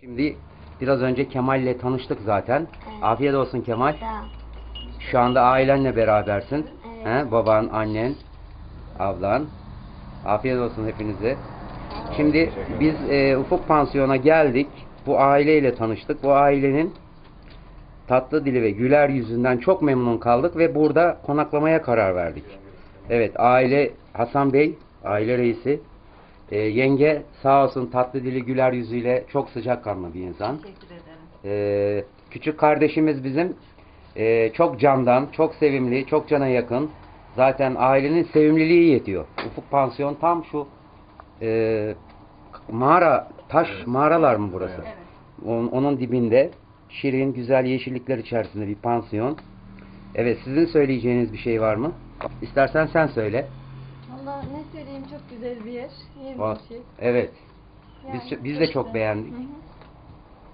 Şimdi biraz önce Kemal ile tanıştık zaten. Evet. Afiyet olsun Kemal. Sağ ol. Şu anda ailenle berabersin. Evet. He, baban, annen, ablan. Afiyet olsun hepinize. Şimdi biz e, Ufuk Pansiyon'a geldik. Bu aileyle tanıştık. Bu ailenin tatlı dili ve güler yüzünden çok memnun kaldık ve burada konaklamaya karar verdik. Evet, aile Hasan Bey, aile reisi. E, yenge sağ olsun tatlı dili güler yüzüyle çok sıcakkanlı bir insan. Teşekkür ederim. Ee, küçük kardeşimiz bizim ee, çok candan, çok sevimli, çok cana yakın. Zaten ailenin sevimliliği yetiyor. Ufuk Pansiyon tam şu ee, mağara, taş mağaralar mı burası? Evet. Onun, onun dibinde şirin, güzel yeşillikler içerisinde bir pansiyon. Evet, sizin söyleyeceğiniz bir şey var mı? İstersen sen söyle. Ne söyleyeyim çok güzel bir yer. Var. Yemyeşil. Evet, biz, Yani biz de çok beğendik. Hı hı.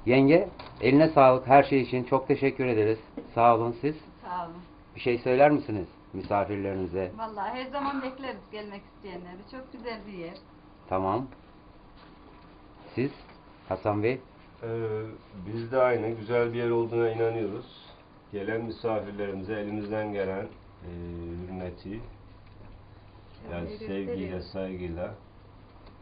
Yenge, eline sağlık her şey için. Çok teşekkür ederiz. Sağ olun siz. Sağ olun. Bir şey söyler misiniz misafirlerinize? Vallahi her zaman bekleriz gelmek isteyenleri. Çok güzel bir yer. Tamam. Siz Hasan Bey? Ee, biz de aynı güzel bir yer olduğuna inanıyoruz. Gelen misafirlerimize elimizden gelen e, hürmeti, yani sevgiyle, saygıyla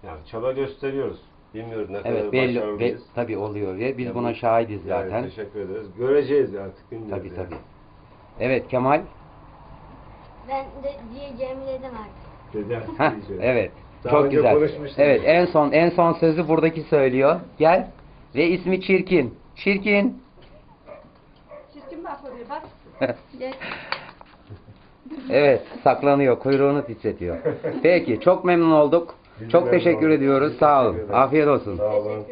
yani çaba gösteriyoruz. Bilmiyoruz ne kadar Evet belli be, başarılıyız. tabii oluyor ve biz Ya buna bu- şahidiz Yani zaten. teşekkür ederiz. Göreceğiz artık bilmiyoruz. tabii yani. tabii. Evet Kemal. Ben de diyeceğimi dedim artık. Dedem Heh, diyeceğiz. evet. Daha Çok önce güzel. konuşmuştuk. Evet en son en son sözü buradaki söylüyor. Gel. Ve ismi Çirkin. Çirkin. Çirkin bak oraya bak. Gel. Evet saklanıyor. Kuyruğunu titretiyor. Peki çok memnun olduk. Biz Çok memnun teşekkür olduk. ediyoruz. Biz Sağ olun. Afiyet olsun. Sağ olun.